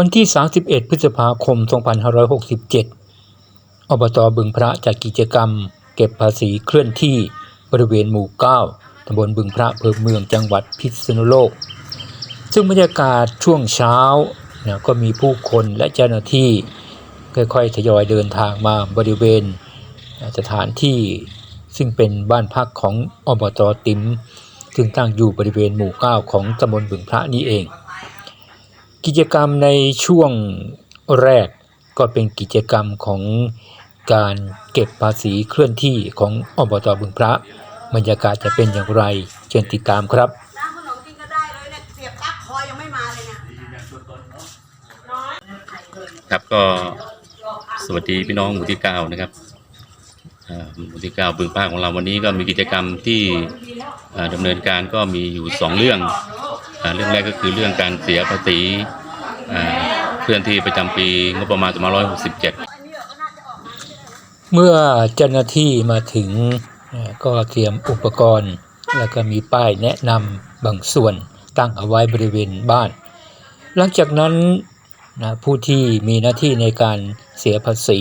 วันที่ 31 พฤษภาคม 2567 อบตบึงพระจัดกิจกรรม เก็บภาษีเคลื่อนที่บริเวณหมู่ 9ตำบลบึงพระอำเภอเมืองจังหวัดพิษณุโลก ซึ่งบรรยากาศช่วงเช้านะก็มีผู้คนและเจ้าหน้าที่ค่อยๆทยอยเดินทางมาบริเวณสถานที่ซึ่งเป็นบ้านพักของอบตติมซึ่งตั้งอยู่บริเวณหมู่ 9 ของตำบลบึงพระนี่เอง กิจกรรมในช่วงแรกก็เป็นกิจกรรมของการเก็บภาษีเคลื่อนที่ของอบตบึงพระ บรรยากาศจะเป็นอย่างไร เชิญติดตามครับน้ำขนมกินก็ได้เลยเนี่ยเสียบปลั๊กคอยังไม่มาเลยเนี่ยน้อยครับก็สวัสดีพี่น้องหมู่ที่เก้านะครับเอ่อหมู่ที่เก้าบึงภาคของเราวันนี้ก็มีกิจกรรมที่เอ่อดำเนินการก็มีอยู่สองเรื่องอ่าเรื่องแรกก็คือเรื่องการเสียภาษีอ่า เคลื่อนที่ประจำปีงบประมาณ2567 เมื่อเจ้าหน้าที่มาถึงก็เตรียมอุปกรณ์ แล้วก็มีป้ายแนะนำบางส่วนตั้งเอาไว้บริเวณบ้าน หลังจากนั้นนะผู้ที่มีหน้าที่ในการเสียภาษี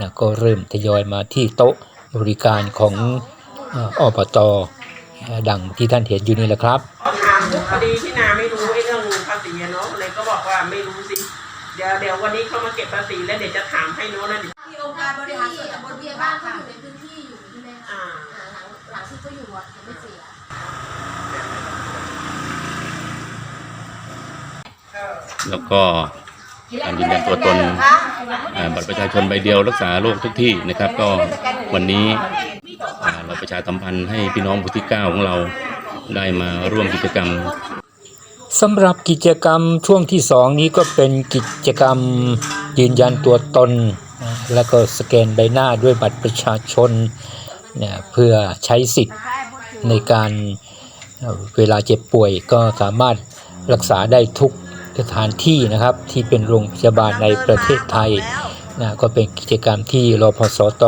นะก็เริ่มทยอยมาที่โต๊ะบริการของอบตอดังที่ท่านเห็นอยู่นี่แหละครับถามพอดีที่นาไม่รู้ไอ้เรื่องาษีอะเนาะเลยก็บอกว่าไม่รู้สิ เดี๋ยวเดี๋ยววันนี้เขามาเก็บภาษีแล้วเดี๋ยวจะถามให้โน้นนะเดี๋ยวที่องค์การบริหารส่วนตำบลเบีเบียยร์บ้าบ้านนค่ะเขาอยู่ในพื้นที่อยู่ใช่ไหมคะอ่าอ่าหลังหลังที่เขาอยู่อะยังไม่เสียแล้วก็การยืนยันตัวตนอ่าบัตรประชาชนใบเดียวรักษาโรคทุกที่นะครับ ก็วันนี้อ่าเราประชาสัมพันธ์ให้พี่น้องหมู่ที่เก้าของเราได้มาร่วมกิจกรรม สำหรับกิจกรรมช่วงที่สองนี้ก็เป็นกิจกรรมยืนยันตัวตน แล้วก็สแกนใบหน้าด้วยบัตรประชาชนเนี่ยเพื่อใช้สิทธิ์ในการเอ่อเวลาเจ็บป่วยก็สามารถรักษาได้ทุกสถานที่นะครับ ที่เป็นโรงพยาบาลในประเทศไทยนะก็เป็นกิจกรรมที่รพสต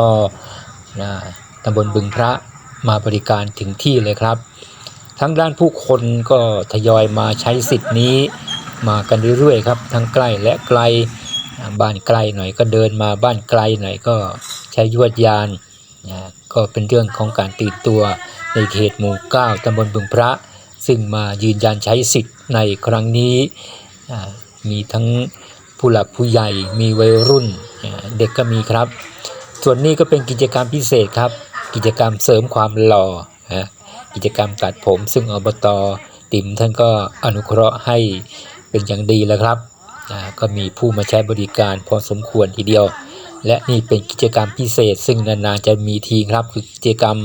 นะตำบลบึงพระมาบริการถึงที่เลยครับ ทั้งด้านผู้คนก็ทยอยมาใช้สิทธิ์นี้ มากันเรื่อยๆครับ ทั้งใกล้และไกลบ้านไกลหน่อยก็เดินมาบ้านไกลหน่อยก็ใช้ยวดยานนะก็เป็นเรื่องของการตื่นตัวในเขตหมู่เก้าตำบลบึงพระ ซึ่งมายืนยันใช้สิทธิ์ในครั้งนี้มีทั้งผู้หลักผู้ใหญ่มีวัยรุ่นเด็กก็มีครับ ส่วนนี้ก็เป็นกิจกรรมพิเศษครับ กิจกรรมเสริมความหล่อนะ กิจกรรมตัดผม ซึ่งอบตติ๋มท่านก็อนุเคราะห์ให้เป็นอย่างดีแล้วครับก็มีผู้มาใช้บริการพอสมควรทีเดียว และนี่เป็นกิจกรรมพิเศษ ซึ่งนานๆจะมีทีครับ คือกิจกรรม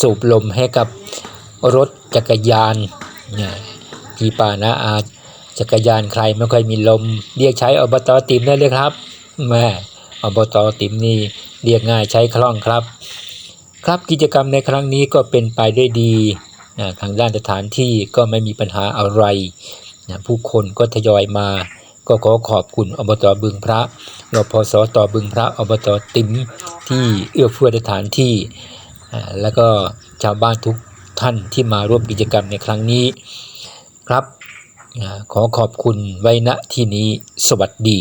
สูบลมให้กับรถจักรยานเนี่ยพี่ป้านะอาจักรยานใครไม่ค่อยมีลม เรียกใช้อบตติ๋มได้เลยครับแม่อบตติ๋มนี่เรียกง่ายใช้คล่องครับ ครับกิจกรรมในครั้งนี้ก็เป็นไปได้วยดีนะทางด้านสถานที่ก็ไม่มีปัญหาอะไรนะผู้คนก็ทยอยมา ก็ขอขอบคุณอบตบึงพระรพสตบึงพระอบตติ๋มที่เอื้อเฟื้อสถานที่ แล้วก็ชาวบ้านทุกท่านที่มาร่วมกิจกรรมในครั้งนี้ครับขอขอบคุณไว้ณที่นี้สวัสดี